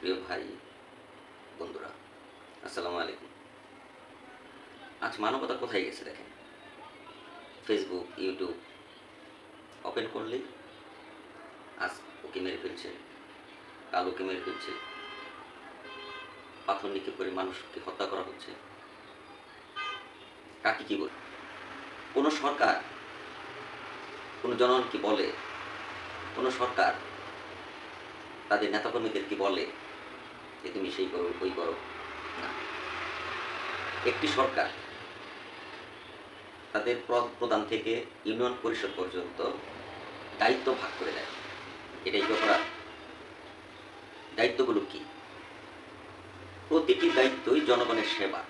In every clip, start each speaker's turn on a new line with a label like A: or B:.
A: প্রিয় ভাই, বন্ধুরা, আসসালামু আলাইকুম। আজ মানবতা কোথায় গেছে দেখেন? ফেসবুক ইউটিউব ওপেন করলেই আজ ওকে মেরে ফেলছে, কাল ওকে মেরে ফেলছে, পাথর নিক্ষেপ করে মানুষকে হত্যা করা হচ্ছে। কাকে কি বল? কোনো সরকার, কোনো জনগণ কি বলে? কোনো সরকার তাদের নেতাকর্মীদের কি বলে? যে তুমি সেই করো, ওই করো। না। একটি সরকার তাদের প্র- প্রধান থেকে ইউনিয়ন পরিষদ পর্যন্ত দায়িত্ব ভাগ করে দেয়। এটাই কি অপরাধ? দায়িত্বগুলো কি? প্রতিটি দায়িত্বই জনগণের সেবা।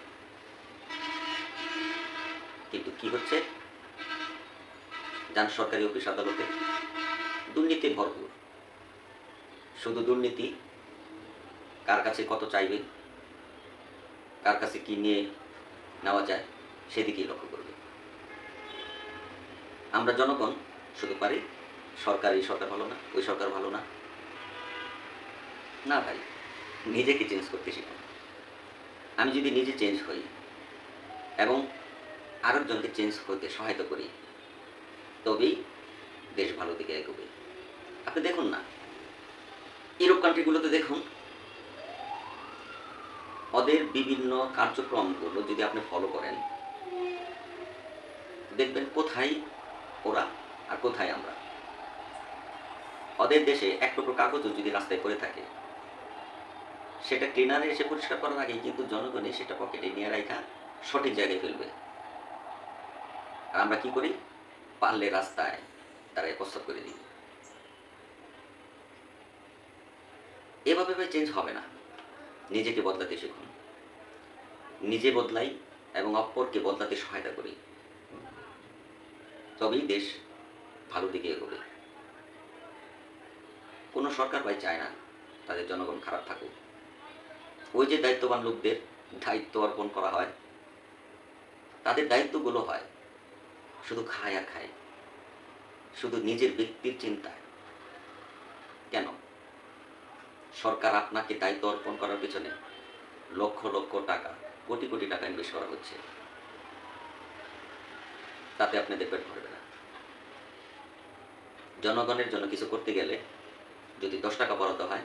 A: কিন্তু কি হচ্ছে? যান সরকারি অফিস আদালতে দুর্নীতি ভরপুর। শুধু দুর্নীতি কার কাছে কত চাইবে, কার কাছে কি নিয়ে নেওয়া যায়, সেদিকেই লক্ষ্য করবে। আমরা জনগণ, শুধু পারি, সরকার এই সরকার ভালো না, ওই সরকার ভালো না। না ভাই, নিজেকে চেঞ্জ করতে শিখুন আমি যদি নিজে চেঞ্জ হই, এবং আরেকজনকে চেঞ্জ হতে সহায়তা করি, তবেই দেশ ভালো দিকে এগোবে। আপনি দেখুন না, ইউরোপ কান্ট্রিগুলোতে দেখুন ওদের বিভিন্ন কার্যক্রমগুলো যদি আপনি ফলো করেন, দেখবেন কোথায় ওরা আর কোথায় আমরা। ওদের দেশে এক টুকরো কাগজও যদি রাস্তায় পড়ে থাকে, সেটা ক্লিনারে এসে পরিষ্কার করার আগেই কিন্তু জনগণে সেটা পকেটে নিয়ে রাখা সঠিক জায়গায় ফেলবে। আর আমরা কি করি? পারলে রাস্তায় তারা প্রস্তাব করে দিই এভাবে চেঞ্জ হবে না। নিজেকে বদলাতে শিখুন। নিজে বদলাই এবং অপরকে বদলাতে সহায়তা করি। তবেই দেশ ভালো দিকে এগোবে। কোনো সরকার ভাই চায় না তাদের জনগণ খারাপ থাকুক। ওই যে দায়িত্ববান লোকদের দায়িত্ব অর্পণ করা হয়, তাদের দায়িত্বগুলো হয় শুধু খায় আর খায়, শুধু নিজের ব্যক্তির চিন্তায় কেন সরকার আপনাকে দায়িত্ব অর্পণ করার পিছনে লক্ষ লক্ষ টাকা, কোটি কোটি টাকা ইনভেস্ট করা হচ্ছে। তাতে আপনাদের পেট ভরবে না। জনগণের জন্য কিছু করতে গেলে যদি দশ টাকা বরাদ্দ হয়,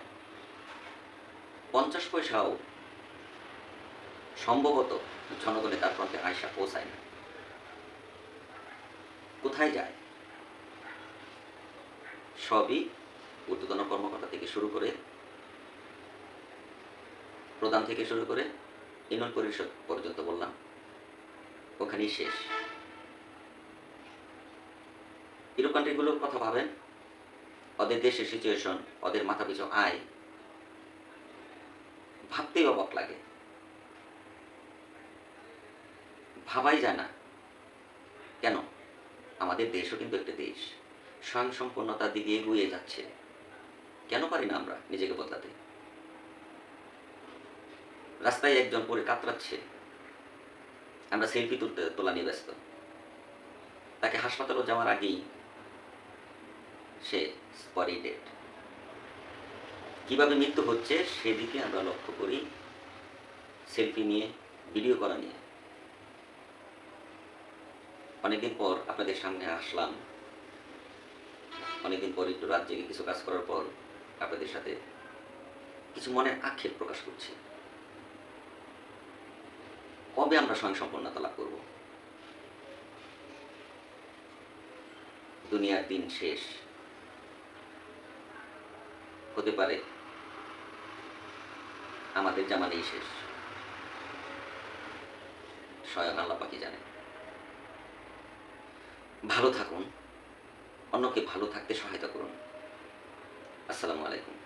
A: পঞ্চাশ পয়সাও সম্ভবত জনগণের তার প্রান্তে আয়সা পৌঁছায় না। কোথায় যায়? সবই ঊর্ধ্বতন কর্মকর্তা থেকে শুরু করে প্রধান থেকে শুরু করে ইউনিয়ন পরিষদ পর্যন্ত বললাম। ওখানেই শেষ। ইউরোপ কান্ট্রিগুলোর কথা ভাবেন, ওদের দেশের সিচুয়েশন ওদের মাথা পিছু আয় ভাবতেই অবাক লাগে। ভাবাই যায় না। কেন? আমাদের দেশও কিন্তু একটা দেশ। স্বয়ং সম্পূর্ণতার দিকে এগিয়ে যাচ্ছে। কেন পারি না আমরা নিজেকে বদলাতে? রাস্তায় একজন পরে কাতরাচ্ছে। আমরা সেলফি তুলতে, তোলা নিয়ে ব্যস্ত। তাকে হাসপাতালে যাওয়ার আগেই সে স্পরি ডেট কীভাবে মৃত্যু হচ্ছে সেদিকে আমরা লক্ষ্য করি সেলফি নিয়ে ভিডিও করা নিয়ে। অনেকদিন পর আপনাদের সামনে আসলাম। অনেকদিন পর একটু রাত জেগে কিছু কাজ করার পর আপনাদের সাথে কিছু মনের আক্ষেপ প্রকাশ করছি। কবে আমরা স্বয়ং স্বয়ংসম্পন্নতা লাভ করব? দুনিয়ার দিন শেষ। হতে পারে আমাদের জামানেই শেষ। স্বয়ং আল্লাহ পাকি জানে। ভালো থাকুন। অন্যকে ভালো থাকতে সহায়তা করুন। আসসালামু আলাইকুম।